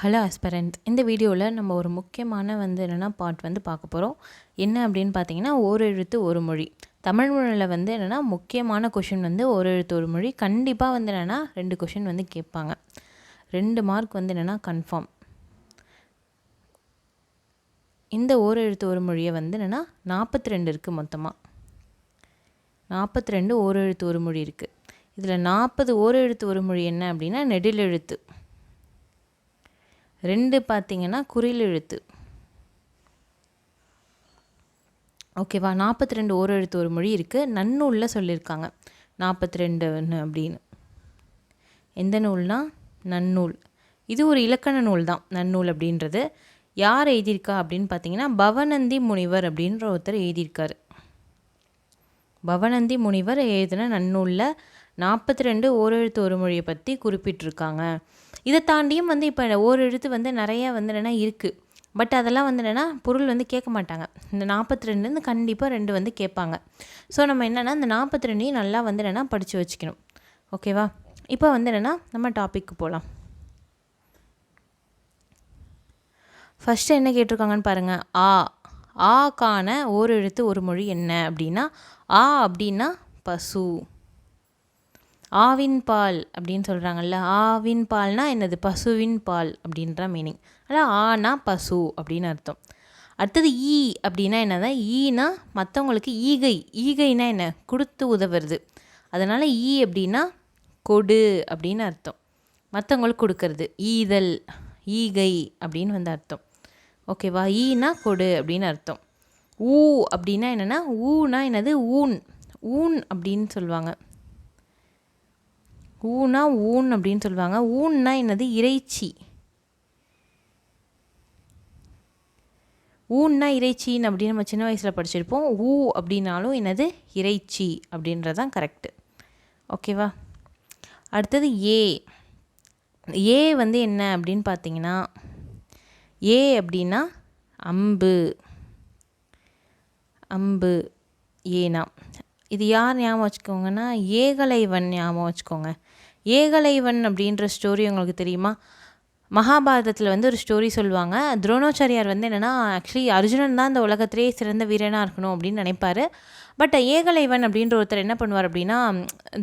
Hello aspirant இந்த வீடியோவில் நம்ம ஒரு முக்கியமான வந்து என்னென்னா பாட் வந்து பார்க்க போகிறோம் என்ன அப்படின்னு பார்த்தீங்கன்னா ஓர் எழுத்து ஒரு மொழி. தமிழ் மொழியில் வந்து என்னென்னா முக்கியமான கொஷின் வந்து ஒரு எழுத்து ஒரு மொழி. கண்டிப்பாக வந்து என்னென்னா ரெண்டு கொஷின் வந்து கேட்பாங்க. ரெண்டு மார்க் வந்து என்னென்னா கன்ஃபார்ம் இந்த ஓர் எழுத்து ஒரு மொழியை வந்து என்னென்னா நாற்பத்தி ரெண்டு இருக்குது மொத்தமாக நாற்பத்தி ரெண்டு ஓர் எழுத்து ஒரு மொழி இருக்குது இதில் நாற்பது ஓர் எழுத்து ஒரு மொழி என்ன அப்படின்னா நெடில் எழுத்து ரெண்டு பார்த்தீங்கன்னா குறில் எழுத்து. ஓகேவா நாற்பத்தி ரெண்டு ஓர் எழுத்து ஒரு மொழி இருக்குது நன்னூலில் சொல்லியிருக்காங்க நாற்பத்தி ரெண்டு அப்படின்னு. எந்த நூல்னா? நன்னூல். இது ஒரு இலக்கண நூல் தான் நன்னூல் அப்படின்றது. யார் எழுதியிருக்கா அப்படின்னு பார்த்தீங்கன்னா பவநந்தி முனிவர் அப்படின்ற ஒருத்தர் எழுதியிருக்காரு. பவநந்தி முனிவர் எழுதின நன்னூலில் நாற்பத்தி ரெண்டு ஓரெழுத்து ஒரு மொழியை பற்றி குறிப்பிட்டிருக்காங்க. இதை தாண்டியும் வந்து இப்போ ஓர் எழுத்து வந்து நிறையா வந்து என்னென்னா இருக்குது பட் அதெல்லாம் வந்து என்னென்னா பொருள் வந்து கேட்க மாட்டாங்க. இந்த நாற்பத்தி ரெண்டுலேருந்து கண்டிப்பாக ரெண்டு வந்து கேட்பாங்க. ஸோ நம்ம என்னென்னா இந்த நாற்பத்தி ரெண்டையும் நல்லா வந்து என்னென்னா படித்து வச்சுக்கணும். ஓகேவா இப்போ வந்து என்னென்னா நம்ம டாபிக்கு போகலாம் ஃபஸ்ட்டு என்ன கேட்டிருக்காங்கன்னு பாருங்கள் ஆ ஆக்கான காண ஓர் எழுத்து ஒரு மொழி என்ன அப்படின்னா ஆ அப்படின்னா பசு. ஆவின் பால் அப்படின்னு சொல்கிறாங்கல்ல ஆவின் பால்னால் என்னது? பசுவின் பால் அப்படின்ற மீனிங் அதான் ஆனா பசு அப்படின்னு அர்த்தம். அடுத்தது ஈ அப்படின்னா என்னதான் ஈனா மற்றவங்களுக்கு ஈகை. ஈகைனா என்ன? கொடுத்து உதவுறது. அதனால் ஈ அப்படின்னா கொடு அப்படின்னு அர்த்தம். மற்றவங்களுக்கு கொடுக்கறது. ஈதல் ஈகை அப்படின்னு வந்து அர்த்தம். ஓகேவா ஈனா கொடு அப்படின்னு அர்த்தம். ஊ அப்படின்னா என்னென்னா ஊனா என்னது? ஊன். ஊன் அப்படின்னு சொல்லுவாங்க. ஊனா ஊன் அப்படின்னு சொல்லுவாங்க. ஊன்னா என்னது? இறைச்சி. ஊன்னா இறைச்சின்னு அப்படின்னு நம்ம சின்ன வயசில் படிச்சிருப்போம். ஊ அப்படின்னாலும் என்னது? இறைச்சி அப்படின்றதான் கரெக்டு ஓகேவா அடுத்தது ஏ. ஏ வந்து என்ன அப்படின்னு பார்த்தீங்கன்னா ஏ அப்படின்னா அம்பு. அம்பு ஏனா. இது யார் ஞாபகம் வச்சுக்கோங்கன்னா ஏகலைவன் ஞாபகம் வச்சுக்கோங்க. ஏகலைவன் அப்படின்ற ஸ்டோரி உங்களுக்கு தெரியுமா? மகாபாரதத்தில் வந்து ஒரு ஸ்டோரி சொல்லுவாங்க. துரோணாச்சாரியார் வந்து என்னென்னா ஆக்சுவலி அர்ஜுனன் தான் இந்த உலகத்திலேயே சிறந்த வீரனாக இருக்கணும் அப்படின்னு நினைப்பார். பட் ஏகலைவன் அப்படின்ற ஒருத்தர் என்ன பண்ணுவார் அப்படின்னா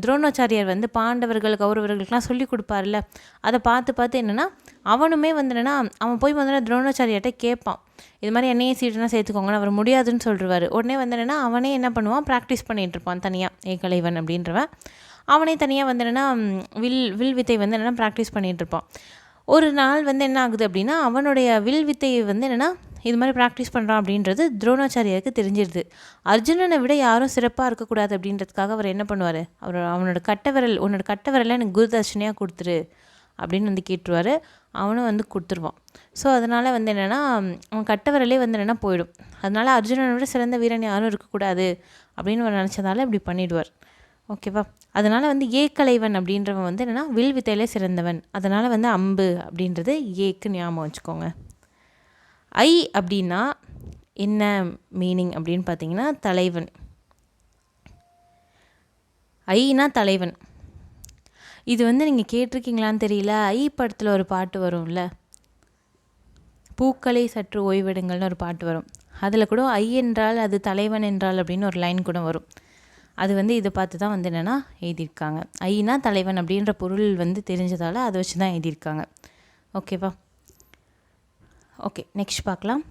துரோணாச்சாரியார் வந்து பாண்டவர்கள் கௌரவர்களுக்கெலாம் சொல்லி கொடுப்பார்ல அதை பார்த்து பார்த்து என்னென்னா அவனுமே வந்து என்னென்னா அவன் போய் வந்து துரோணாச்சாரியார்கிட்ட கேட்பான். இது மாதிரி என்னையே சீட்டுனா சேர்த்துக்கோங்கன்னு அவர் முடியாதுன்னு சொல்லிடுவார் உடனே வந்து என்னென்னா அவனே என்ன பண்ணுவான்? ப்ராக்டிஸ் பண்ணிகிட்டு இருப்பான் தனியாக ஏகலைவன் அப்படின்றவன். அவனே தனியாக வந்து என்னென்னா வில் வில் வித்தை வந்து என்னென்னா ப்ராக்டிஸ் பண்ணிகிட்டு இருப்பான் ஒரு நாள் வந்து என்ன ஆகுது அப்படின்னா அவனுடைய வில் வித்தையை வந்து என்னென்னா இது மாதிரி ப்ராக்டிஸ் பண்ணுறான் அப்படின்றது துரோணாச்சாரியாருக்கு தெரிஞ்சிருது. அர்ஜுனனை விட யாரும் சிறப்பாக இருக்கக்கூடாது அப்படின்றதுக்காக அவர் என்ன பண்ணுவார்? அவர் அவனோட கட்ட விரல் உன்னோட கட்ட விரலை எனக்கு குருதர்ஷனையாக கொடுத்துரு அப்படின்னு வந்து கேட்டுருவார். அவனும் வந்து கொடுத்துருவான். ஸோ அதனால் வந்து என்னென்னா அவன் கட்ட விரலே வந்து என்னென்னா போயிடும். அதனால் அர்ஜுனனை விட சிறந்த வீரன் யாரும் இருக்கக்கூடாது அப்படின்னு அவர் நினச்சதால இப்படி பண்ணிவிடுவார் ஓகேவா? அதனால் வந்து ஏக்கலைவன் அப்படின்றவன் வந்து என்னென்னா வில் வித்தையிலே சிறந்தவன். அதனால் வந்து அம்பு அப்படின்றது ஏக்கு ஞாபகம் வச்சுக்கோங்க. ஐ அப்படின்னா என்ன மீனிங் அப்படின்னு பார்த்தீங்கன்னா தலைவன். ஐனா தலைவன். இது வந்து நீங்கள் கேட்டிருக்கீங்களான்னு தெரியல. ஐ படத்தில் ஒரு பாட்டு வரும்ல. பூக்களை சற்று ஓய்வெடுங்கள்னு ஒரு பாட்டு வரும். அதில் கூட ஐ என்றால் அது தலைவன் என்றால் அப்படின்னு ஒரு லைன் கூட வரும். அது வந்து இதை பார்த்து தான் வந்து என்னென்னா எழுதியிருக்காங்க. ஐனா தலைவன் அப்படின்ற பொருள் வந்து தெரிஞ்சதால் அதை வச்சு தான் எழுதியிருக்காங்க. ஓகேவா ஓகே நெக்ஸ்ட் பார்க்கலாம்.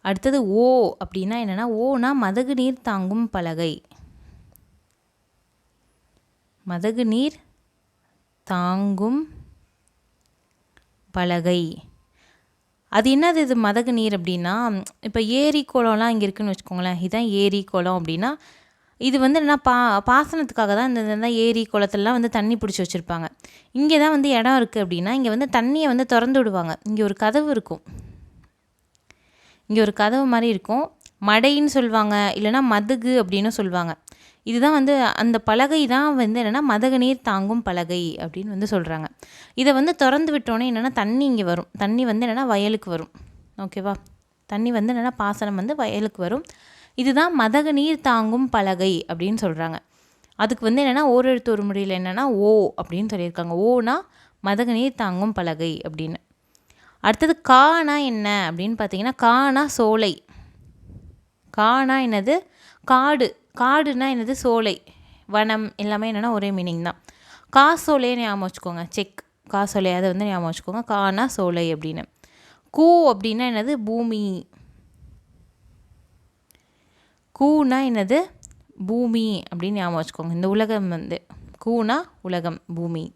அடுத்தது ஓ அப்படின்னா என்னென்னா ஓனா மதகு நீர் தாங்கும் பலகை. மதகு நீர் தாங்கும் பலகை. அது என்னது இது மதகு நீர் அப்படின்னா இப்போ ஏரி குளம்லாம் இங்கே இருக்குதுன்னு வச்சுக்கோங்களேன். இதுதான் ஏரி குளம் அப்படின்னா இது வந்து என்ன பா பாசனத்துக்காக தான் இந்த இந்த ஏரி குளத்துலலாம் வந்து தண்ணி பிடிச்சி வச்சுருப்பாங்க. இங்கே தான் வந்து இடம் இருக்குது அப்படின்னா இங்கே வந்து தண்ணியை வந்து திறந்து விடுவாங்க. இங்கே ஒரு கதவு இருக்கும். இங்கே ஒரு கதவு மாதிரி இருக்கும். மடைன்னு சொல்லுவாங்க. இல்லைனா மதுகு அப்படின்னு சொல்லுவாங்க. இதுதான் வந்து அந்த பலகை தான் வந்து என்னென்னா மதக நீர் தாங்கும் பலகை அப்படின்னு வந்து சொல்கிறாங்க இதை வந்து திறந்து விட்டோன்னே என்னென்னா தண்ணி இங்கே வரும். தண்ணி வந்து என்னென்னா வயலுக்கு வரும். ஓகேவா தண்ணி வந்து என்னென்னா பாசனம் வந்து வயலுக்கு வரும். இதுதான் மதக நீர் தாங்கும் பலகை அப்படின்னு சொல்கிறாங்க அதுக்கு வந்து என்னென்னா ஓரெழுத்து ஒரு முறையில் என்னென்னா ஓ அப்படின்னு சொல்லியிருக்காங்க. ஓனா மதக நீர் தாங்கும் பலகை அப்படின்னு. அடுத்தது கானா என்ன அப்படின்னு பார்த்தீங்கன்னா கானா சோலை. கானா என்னது? காடு. காடுனா என்னது? சோலை. வனம் எல்லாமே என்னென்னா ஒரே மீனிங் தான். காசோலையே ஞாபகம் வச்சுக்கோங்க. செக். காசோலை அதை வந்து ஞாபகம் வச்சுக்கோங்க. கானா சோலை அப்படின்னு. கூ அப்படின்னா என்னது? பூமி. கூனா என்னது? பூமி அப்படின்னு ஞாபகம் வச்சுக்கோங்க. இந்த உலகம் வந்து. கூனா உலகம் பூமி.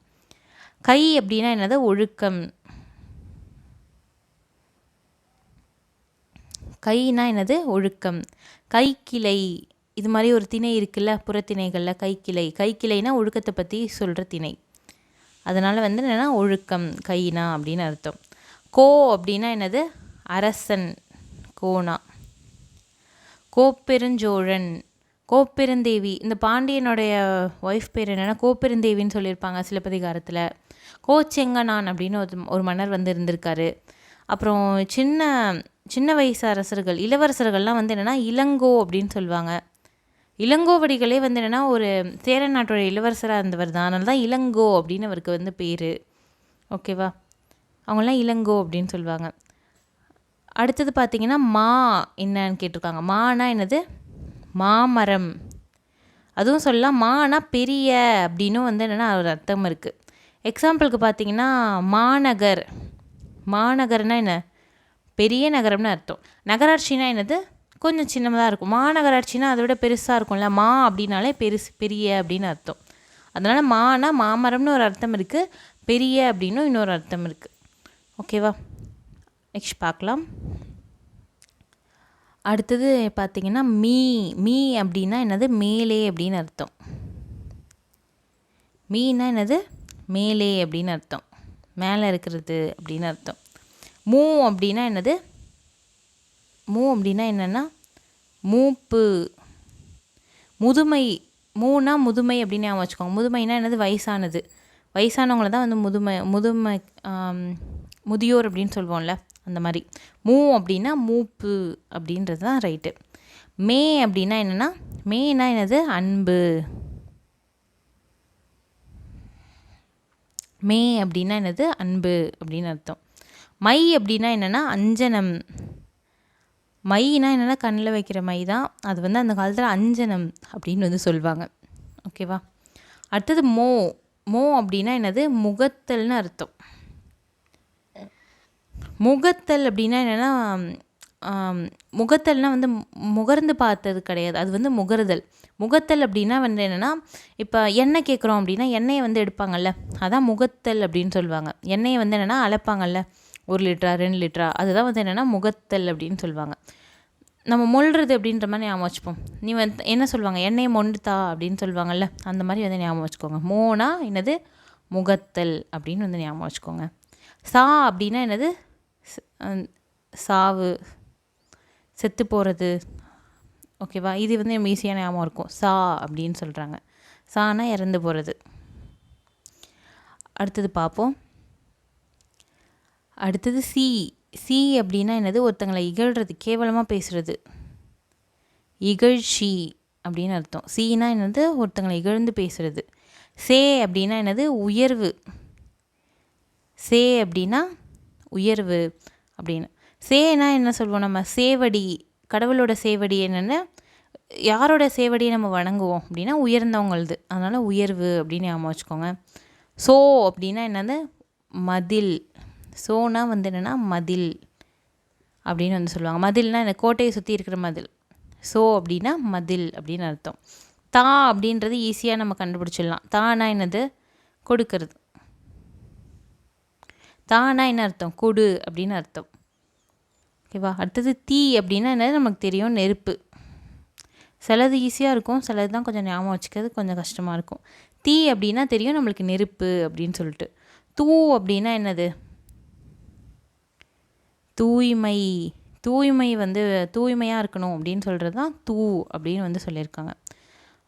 கை அப்படின்னா என்னது? ஒழுக்கம். கைனா என்னது? ஒழுக்கம். கைக்கிளை. இது மாதிரி ஒரு திணை இருக்குல்ல புறத்திணைகளில் கைக்கிளை. கைக்கிளைனா ஒழுக்கத்தை பற்றி சொல்கிற திணை. அதனால் வந்து என்னென்னா ஒழுக்கம் கைனா அப்படின்னு அர்த்தம். கோ அப்படின்னா என்னது? அரசன் கோனா. கோப்பெருஞ்சோழன் கோப்பெருந்தேவி. இந்த பாண்டியனுடைய ஒய்ஃப் பேர் என்னென்னா கோப்பெருந்தேவின்னு சொல்லியிருப்பாங்க சிலப்பதிகாரத்தில் கோச்செங்கனான் அப்படின்னு ஒரு ஒரு மன்னர் வந்து இருந்திருக்காரு. அப்புறம் சின்ன சின்ன வயசு அரசர்கள் இளவரசர்கள்லாம் வந்து என்னென்னா இளங்கோ அப்படின்னு சொல்லுவாங்க. இளங்கோவடிகளே வந்து என்னென்னா ஒரு சேர நாட்டோட இளவரசராக இருந்தவர் தான். அதனால தான் இளங்கோ அப்படின்னு அவருக்கு வந்து பேர். ஓகேவா அவங்களாம் இளங்கோ அப்படின்னு சொல்லுவாங்க. அடுத்தது பார்த்திங்கன்னா மா என்னன்னு கேட்டிருக்காங்க. மானா என்னது? மாமரம் அதுவும் சொல்லலாம். மானா பெரிய அப்படின்னும் வந்து என்னென்னா ஒரு அர்த்தம் இருக்குது எக்ஸாம்பிளுக்கு பார்த்தீங்கன்னா மாநகர் மாநகர்னால் என்ன? பெரிய நகரம்னு அர்த்தம். நகராட்சினா என்னது? கொஞ்சம் சின்னதாக இருக்கும். மாநகராட்சினா அதை விட பெருசாக இருக்கும்ல. மா அப்படின்னாலே பெருசு பெரிய அப்படின்னு அர்த்தம். அதனால் மானா மாமரம்னு ஒரு அர்த்தம் இருக்குது பெரிய அப்படின்னும் இன்னொரு அர்த்தம் இருக்குது ஓகேவா நெக்ஸ்ட் பார்க்கலாம். அடுத்தது பார்த்திங்கன்னா மீ மீ அப்படின்னா என்னது? மேலே அப்படின்னு அர்த்தம். மீனா என்னது? மேலே அப்படின்னு அர்த்தம். மேலே இருக்கிறது அப்படின்னு அர்த்தம். மூ அப்படின்னா என்னது? மூ அப்படின்னா என்னென்னா? மூப்பு. முதுமை. மூனா முதுமை அப்படின்னு ஞாபகம் வச்சுக்கோங்க. முதுமைனா என்னது? வயசானது. வயசானவங்கள தான் வந்து முதுமை முதுமை முதியோர் அப்படின்னு சொல்லுவோம்ல அந்த மாதிரி. மூ அப்படின்னா மூப்பு அப்படின்றது தான் ரைட்டு. மே அப்படின்னா என்னென்னா? மேனா என்னது? அன்பு. மே அப்படின்னா என்னது? அன்பு அப்படின்னு அர்த்தம். மை அப்படின்னா என்னென்னா அஞ்சனம். மைனா என்னென்னா கண்ணில் வைக்கிற மை தான். அது வந்து அந்த காலத்தில் அஞ்சனம் அப்படின்னு வந்து சொல்லுவாங்க ஓகேவா அடுத்தது மோ. மோ அப்படின்னா என்னது? முகத்தல்னு அர்த்தம். முகத்தல் அப்படின்னா என்னென்னா முகத்தல்னால் வந்து முகர்ந்து பார்த்தது கிடையாது. அது வந்து முகருதல் முகத்தல் அப்படின்னா வந்து என்னென்னா இப்போ எண்ணெய் கேட்குறோம் அப்படின்னா எண்ணெயை வந்து எடுப்பாங்கல்ல? அதான் முகத்தல் அப்படின்னு சொல்லுவாங்க எண்ணெயை வந்து என்னென்னா அழைப்பாங்கல்ல ஒரு லிட்டரா ரெண்டு லிட்டரா. அதுதான் வந்து என்னென்னா முகத்தல் அப்படின்னு சொல்லுவாங்க. நம்ம மொழுறது அப்படின்ற மாதிரி ஞாபகம் வச்சுப்போம். நீ வந்து என்ன சொல்லுவாங்க? எண்ணெயை மொண்டுத்தா அப்படின்னு சொல்லுவாங்கள்ல அந்த மாதிரி வந்து ஞாபகம் வச்சுக்கோங்க. மோனா என்னது? முகத்தல் அப்படின்னு வந்து ஞாபகம் வச்சுக்கோங்க. சா அப்படின்னா என்னது? சாவு. செத்து போகிறது ஓகேவா? இது வந்து நம்ம ஈஸியாக ஞாபகம் இருக்கும். சா அப்படின்னு சொல்கிறாங்க சானா இறந்து போகிறது அடுத்தது பார்ப்போம். அடுத்தது சி. சி அப்படின்னா என்னது? ஒருத்தங்களை இகழ்கிறது கேவலமாக பேசுகிறது இகழ்ச்சி அப்படின்னு அர்த்தம். சீனா என்னது? ஒருத்தங்களை இகழ்ந்து பேசுகிறது சே அப்படின்னா என்னது? உயர்வு. சே அப்படின்னா உயர்வு அப்படின்னு. சேனா என்ன சொல்லுவோம் நம்ம? சேவடி. கடவுளோட சேவடி என்னென்னா? யாரோட சேவடியை நம்ம வணங்குவோம் அப்படின்னா உயர்ந்தவங்களது. அதனால் உயர்வு அப்படின்னு ஞாபகம் வச்சுக்கோங்க. சோ அப்படின்னா என்னது? மதில். சோனா வந்து என்னென்னா மதில் அப்படின்னு வந்து சொல்லுவாங்க. மதில்னால் இந்த கோட்டையை சுற்றி இருக்கிற மதில். சோ அப்படின்னா மதில் அப்படின்னு அர்த்தம். தா அப்படின்றது ஈஸியாக நம்ம கண்டுபிடிச்சிடலாம். தானா என்னது? கொடுக்கறது. தானா என்ன அர்த்தம்? கொடு அப்படின்னு அர்த்தம். ஓகேவா அடுத்தது தீ அப்படின்னா என்னது? நமக்கு தெரியும் நெருப்பு. சிலது ஈஸியாக இருக்கும். சிலது தான் கொஞ்சம் ஞாபகம் வச்சுக்கிறது கொஞ்சம் கஷ்டமாக இருக்கும். தீ அப்படின்னா தெரியும் நம்மளுக்கு நெருப்பு அப்படின்னு சொல்லிட்டு. தூ அப்படின்னா என்னது? தூய்மை தூய்மை வந்து தூய்மையாக இருக்கணும் அப்படின்னு சொல்கிறது தான் தூ அப்படின்னு வந்து சொல்லியிருக்காங்க.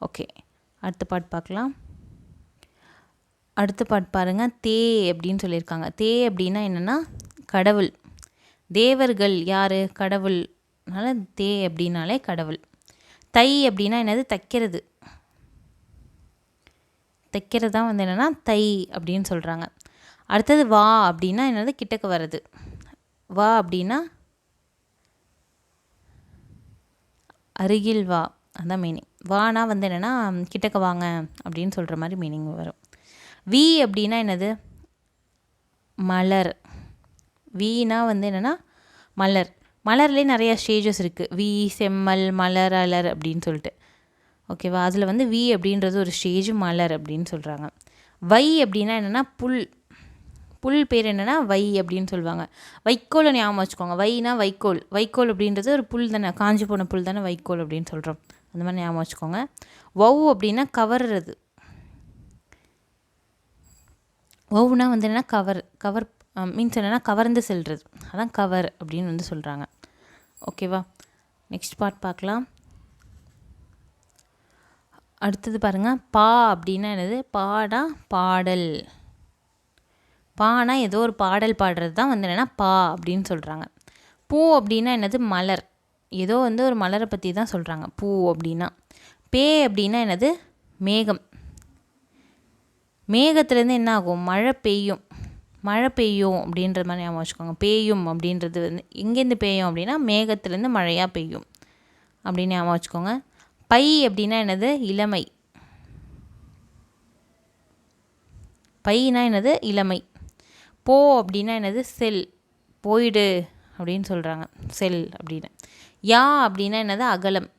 ஓகே அடுத்த பாட்டு பார்க்கலாம். அடுத்த பாட்டு பாருங்கள் தே அப்படின்னு சொல்லியிருக்காங்க. தே அப்படின்னா என்னென்னா கடவுள். தேவர்கள் யார்? கடவுள். அதனால் தே அப்படின்னாலே கடவுள். தை அப்படின்னா என்னது? தைக்கிறது. தைக்கிறது தான் வந்து என்னென்னா தை அப்படின்னு சொல்கிறாங்க அடுத்தது வா அப்படின்னா என்னது? கிட்டக்கு வர்றது. வா அப்படின்னா அருகில் வா. அதான் மீனிங் வானா வந்து என்னென்னா கிட்டக்க வாங்க அப்படின்னு சொல்கிற மாதிரி மீனிங் வரும். வி அப்படின்னா என்னது? மலர். வீனா வந்து என்னென்னா மலர். மலர்லேயே நிறையா ஸ்டேஜஸ் இருக்குது வி செம்மல் மலர் அலர் அப்படின்னு சொல்லிட்டு. ஓகேவா அதில் வந்து வி அப்படின்றது ஒரு ஸ்டேஜ் மலர் அப்படின்னு சொல்கிறாங்க வை அப்படின்னா என்னென்னா புல். புல் பேர் என்னென்னா வை அப்படின்னு சொல்லுவாங்க. வைக்கோலை ஞாபகம் வச்சுக்கோங்க. வைனா வைக்கோல். வைக்கோல் அப்படின்றது ஒரு புல் தானே. காஞ்சி போன புல் தானே வைக்கோல் அப்படின்னு சொல்கிறோம் அந்த மாதிரி ஞாபகம் வச்சுக்கோங்க. வவ் அப்படின்னா கவர்றது. ஒவ்னா வந்து என்னென்னா கவர் கவர் மீன்ஸ் என்னென்னா கவர்ந்து செல்வது அதான் கவர் அப்படின்னு வந்து சொல்கிறாங்க ஓகேவா நெக்ஸ்ட் பார்ட் பார்க்கலாம். அடுத்தது பாருங்கள் பா அப்படின்னா என்னது? பாடா பாடல். பானா ஏதோ ஒரு பாடல் பாடுறது தான் வந்து என்னென்னா பா அப்படின்னு சொல்கிறாங்க பூ அப்படின்னா என்னது? மலர். ஏதோ வந்து ஒரு மலரை பற்றி தான் சொல்கிறாங்க பூ அப்படின்னா. பே அப்படின்னா என்னது? மேகம். மேகத்துலேருந்து என்ன ஆகும்? மழை பெய்யும். மழை பெய்யும் அப்படின்ற மாதிரி ஞாபகம் வச்சுக்கோங்க. பெய்யும் அப்படின்றது வந்து எங்கேருந்து பெய்யும் அப்படின்னா மேகத்துலேருந்து மழையாக பெய்யும் அப்படின்னு ஞாபகம் வச்சுக்கோங்க. பை அப்படின்னா என்னது? இளமை. பைனா என்னது? இளமை. போ அப்படின்னா என்னது? செல். போயிடு அப்படின்னு சொல்கிறாங்க செல் அப்படின்னு. யா அப்படின்னா என்னது? அகலம்.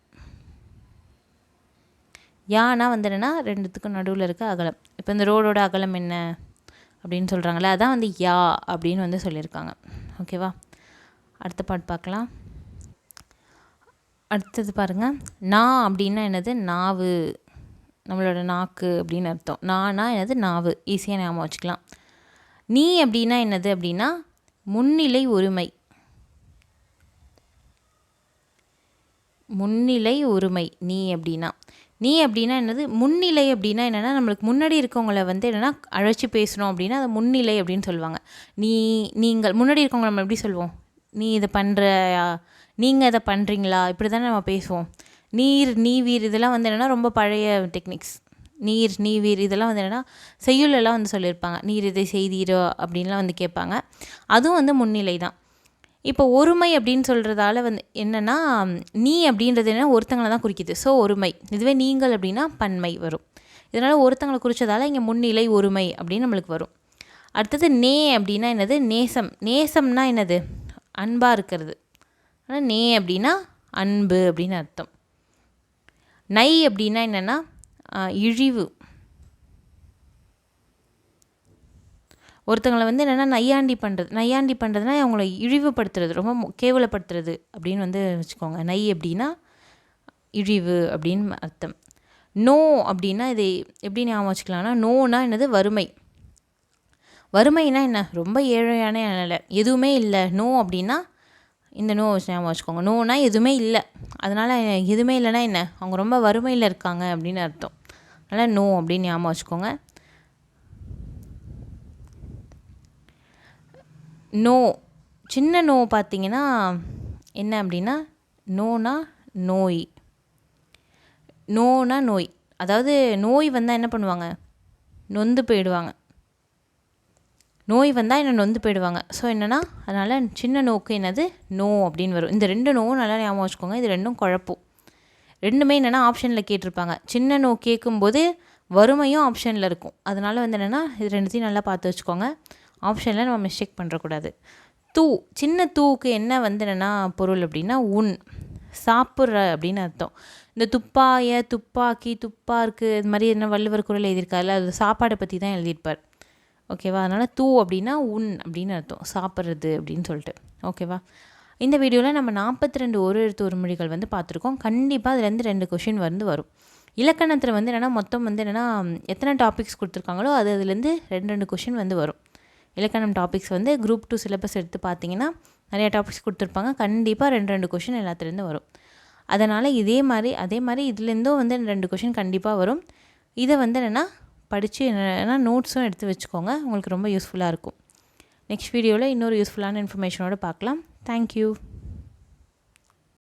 யானா வந்து என்னென்னா ரெண்டுத்துக்கும் நடுவில் இருக்க அகலம். இப்போ இந்த ரோடோட அகலம் என்ன? அப்படின்னு சொல்கிறாங்களே அதான் வந்து யா அப்படின்னு வந்து சொல்லியிருக்காங்க. ஓகேவா அடுத்த பாட்டு பார்க்கலாம். அடுத்தது பாருங்கள் நா அப்படின்னா என்னது? நாவு. நம்மளோட நாக்கு அப்படின்னு அர்த்தம். நானா என்னது? நாவு. ஈஸியாக ஞாபகம் வச்சுக்கலாம். நீ அப்படின்னா என்னது அப்படின்னா முன்னிலை ஒருமை முன்னிலை ஒருமை நீ அப்படின்னா நீ அப்படின்னா என்னது? முன்னிலை அப்படின்னா என்னென்னா நம்மளுக்கு முன்னாடி இருக்கவங்கள வந்து என்னென்னா அழைச்சி பேசணும் அப்படின்னா அதை முன்னிலை அப்படின்னு சொல்லுவாங்க. நீ நீங்கள் முன்னாடி இருக்கவங்க நம்ம எப்படி சொல்லுவோம்? நீ இதை பண்ணுறியா நீங்கள் இதை பண்ணுறீங்களா இப்படி தானே நம்ம பேசுவோம். நீர் நீ வீர் இதெல்லாம் வந்து என்னென்னா ரொம்ப பழைய டெக்னிக்ஸ் நீர் நீவீர் இதெல்லாம் வந்து என்னென்னா செய்யுளெல்லாம் வந்து சொல்லியிருப்பாங்க. நீர் இதை செய்தீரோ அப்படின்லாம் வந்து கேட்பாங்க. அதுவும் வந்து முன்னிலை தான். இப்போ ஒருமை அப்படின்னு சொல்கிறதால வந்து என்னென்னா நீ அப்படின்றது என்ன ஒருத்தங்களை தான் குறிக்குது. ஸோ ஒருமை. இதுவே நீங்கள் அப்படின்னா பன்மை வரும். இதனால் ஒருத்தங்களை குறித்ததால இங்கே முன்னிலை ஒருமை அப்படின்னு நம்மளுக்கு வரும். அடுத்தது நே அப்படின்னா என்னது? நேசம். நேசம்னா என்னது? அன்பாக இருக்கிறது. ஆனால் நே அப்படின்னா அன்பு அப்படின்னு அர்த்தம். நை அப்படின்னா என்னென்னா இழிவு. ஒருத்தங்களை வந்து என்னென்னா நையாண்டி பண்ணுறது நையாண்டி பண்ணுறதுனா அவங்கள இழிவுபடுத்துறது ரொம்ப கேவலப்படுத்துறது அப்படின்னு வந்து வச்சுக்கோங்க. நை அப்படின்னா இழிவு அப்படின்னு அர்த்தம். நோ அப்படின்னா இது எப்படி ஞாபகம் வச்சுக்கலாம்னா நோனா என்னது? வறுமை. வறுமைனா என்ன? ரொம்ப ஏழையான நிலை. எதுவுமே இல்லை. நோ அப்படின்னா இந்த நோ ஞாபகம் வச்சுக்கோங்க. நோனா எதுவுமே இல்லை. அதனால் எதுவுமே இல்லைன்னா என்ன? அவங்க ரொம்ப வறுமையில் இருக்காங்க அப்படின்னு அர்த்தம். அதனால் நோ அப்படின்னு ஞாபகம் வச்சுக்கோங்க. நோ சின்ன நோ பார்த்தீங்கன்னா என்ன அப்படின்னா நோனா நோய். நோனா நோய். அதாவது நோய் வந்தால் என்ன பண்ணுவாங்க? நொந்து போயிடுவாங்க. நோய் வந்தால் என்ன நொந்து போயிடுவாங்க? ஸோ என்னென்னா அதனால் சின்ன நோக்கு என்னது? நோ அப்படின்னு வரும். இந்த ரெண்டு நோவும் நல்லா ஞாபகம் வச்சுக்கோங்க. இது ரெண்டும் குழப்பம். ரெண்டுமே என்னென்னா ஆப்ஷனில் கேட்டிருப்பாங்க. சின்ன நோ கேட்கும்போது வறுமையும் ஆப்ஷனில் இருக்கும். அதனால் வந்து என்னென்னா இது ரெண்டுத்தையும் நல்லா பார்த்து வச்சுக்கோங்க. ஆப்ஷனில் நம்ம மிஸ்டேக் பண்ணுறக்கூடாது தூ சின்ன தூவுக்கு என்ன வந்து என்னென்னா பொருள் அப்படின்னா உன். சாப்பிட்ற அப்படின்னு அர்த்தம். இந்த துப்பாய துப்பாக்கி துப்பாருக்கு இது மாதிரி என்ன வள்ளுவர் குரல் எழுதியிருக்காருல அது சாப்பாடை பற்றி தான் எழுதியிருப்பார். ஓகேவா அதனால் தூ அப்படின்னா உன் அப்படின்னு அர்த்தம். சாப்பிட்றது அப்படின்னு சொல்லிட்டு. ஓகேவா இந்த வீடியோவில் நம்ம நாற்பத்தி ரெண்டு ஒரு எழுத்து ஒரு மொழிகள் வந்து பார்த்துருக்கோம். கண்டிப்பாக அதுலேருந்து ரெண்டு கொஷின் வந்து வரும். இலக்கணத்தில் வந்து என்னென்னா மொத்தம் வந்து என்னென்னா எத்தனை டாபிக்ஸ் கொடுத்துருக்காங்களோ அது அதுலேருந்து ரெண்டு ரெண்டு கொஷின் வந்து வரும். இலக்கணம் டாபிக்ஸ் வந்து குரூப் டூ சிலபஸ் எடுத்து பார்த்தீங்கன்னா நிறைய டாபிக்ஸ் கொடுத்துருப்பாங்க. கண்டிப்பாக ரெண்டு ரெண்டு கொஷின் எல்லாத்துலேருந்து வரும். அதனால் இதே மாதிரி அதே மாதிரி இதுலேருந்தும் வந்து ரெண்டு கொஷின் கண்டிப்பாக வரும். இதை வந்து என்னென்னா படித்து என்னென்னா நோட்ஸும் எடுத்து வச்சுக்கோங்க. உங்களுக்கு ரொம்ப யூஸ்ஃபுல்லாக இருக்கும். நெக்ஸ்ட் வீடியோவில் இன்னொரு யூஸ்ஃபுல்லான இன்ஃபர்மேஷனோடு பார்க்கலாம். Thank you.